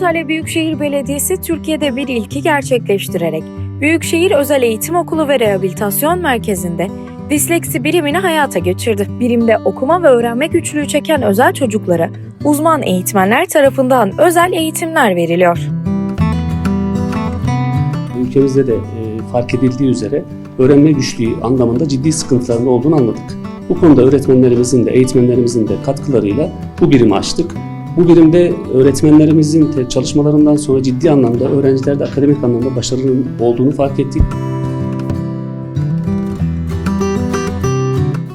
Antalya Büyükşehir Belediyesi Türkiye'de bir ilki gerçekleştirerek Büyükşehir Özel Eğitim Okulu ve Rehabilitasyon Merkezi'nde disleksi birimini hayata geçirdi. Birimde okuma ve öğrenme güçlüğü çeken özel çocuklara uzman eğitmenler tarafından özel eğitimler veriliyor. ülkemizde de e, fark edildiği üzere öğrenme güçlüğü anlamında ciddi sıkıntıların olduğunu anladık. Bu konuda öğretmenlerimizin de eğitmenlerimizin de katkılarıyla bu birimi açtık. Bu birimde öğretmenlerimizin çalışmalarından sonra ciddi anlamda öğrencilerde akademik anlamda başarılı olduğunu fark ettik.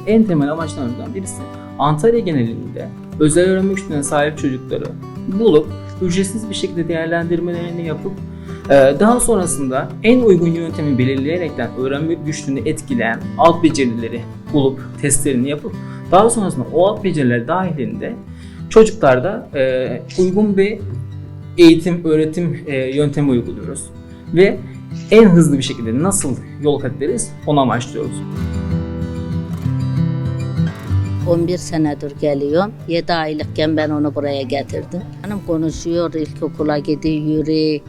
en temel amaçlarımızdan birisi Antalya genelinde özel öğrenme güçlüğüne sahip çocukları bulup ücretsiz bir şekilde değerlendirmelerini yapıp e, daha sonrasında en uygun yöntemi belirleyerekten öğrenme güçlüğünü etkileyen alt becerileri bulup testlerini yapıp daha sonrasında o alt beceriler dahilinde çocuklarda e, uygun bir eğitim, öğretim e, yöntemi uyguluyoruz. Ve en hızlı bir şekilde nasıl yol kat ederiz onu amaçlıyoruz. 11 senedir geliyorum. 7 aylıkken ben onu buraya getirdim. Hanım konuşuyor, ilkokula gidiyor, yürü.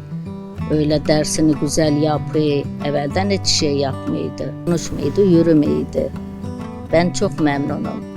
Öyle dersini güzel yapıyor. Evvelden hiç şey yapmıyordu. Konuşmuyordu, yürümüyordu. Ben çok memnunum.